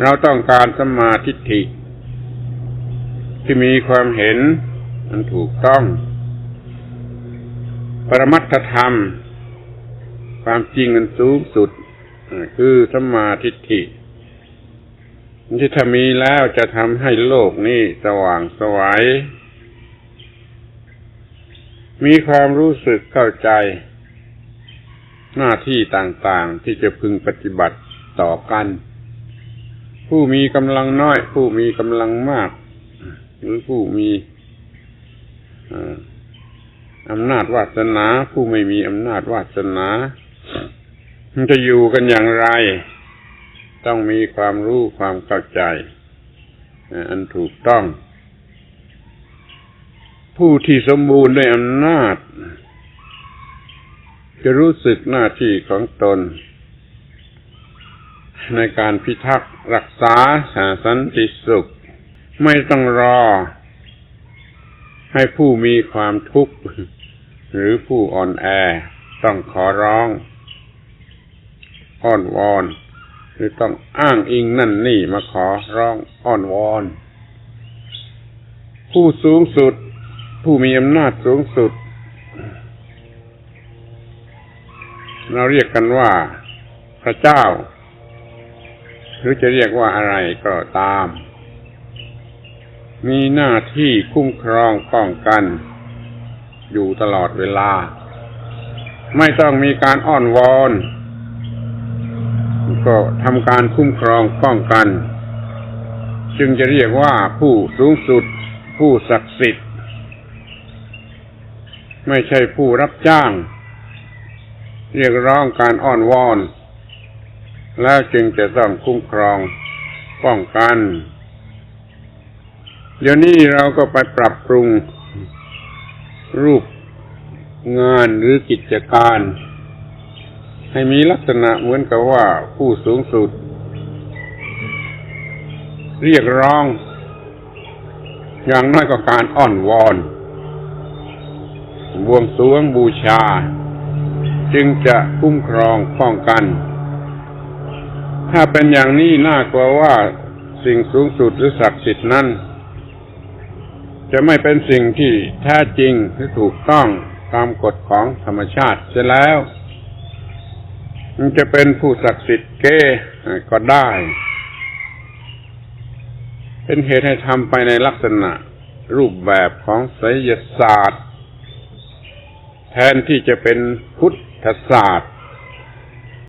เราต้องการสมาทิฏฐิที่มีความเห็นมันถูกต้อง ปรมัตถธรรม ความจริงอันสูงสุด คือสมาทิฏฐิที่ถ้ามีแล้วจะทำให้โลกนี้สว่างสวัยมีความรู้สึกเข้าใจ หน้าที่ต่างๆที่จะพึงปฏิบัติต่อกัน ผู้มีกำลังน้อย ผู้มีกำลังมาก หรือผู้มีอำนาจวาสนา ผู้ไม่มีอำนาจวาสนา มันจะอยู่กันอย่างไร ต้องมีความรู้ความเข้าใจอันถูกต้อง ผู้ที่สมบูรณ์ด้วยอำนาจ จะรู้สึกหน้าที่ของตน ในการพิทักษ์รักษาสาสันติสุข ไม่ต้องรอ ให้ผู้มีความทุกข์ หรือผู้อ่อนแอต้องขอร้องอ้อนวอน หรือต้องอ้างอิงนั่นนี่มาขอร้องอ้อนวอน ผู้สูงสุด ผู้มีอำนาจสูงสุด เราเรียกกันว่าพระเจ้า หรือจะเรียกว่าอะไรก็ตาม มีหน้าที่คุ้มครองป้องกัน อยู่ตลอดเวลา ไม่ต้องมีการอ้อนวอน ก็ทำการคุ้มครองป้องกัน จึงจะเรียกว่าผู้สูงสุด ผู้ศักดิ์สิทธิ์ ไม่ใช่ผู้รับจ้าง เรียกร้องการอ้อนวอน แล้วจึงจะต้องคุ้มครองป้องกัน เดี๋ยวนี้เราก็ไปปรับปรุงรูปงานหรือกิจการ ให้มีลักษณะเหมือนกับว่าผู้สูงสุด เรียกร้อง อย่างน้อยก็การอ้อนวอนบวงสรวงบูชา จึงจะคุ้มครองป้องกัน ถ้าเป็นอย่างนี้น่ากลัวว่าสิ่งสูงสุดหรือศักดิ์สิทธิ์นั้น จะไม่เป็นสิ่งที่แท้จริงหรือถูกต้องตามกฎของธรรมชาติเสียแล้ว มันจะเป็นผู้ศักดิ์สิทธิ์เก้ก็ได้ เป็นเหตุให้ทำไปในลักษณะรูปแบบของไสยศาสตร์ แทนที่จะเป็นพุทธศาสตร์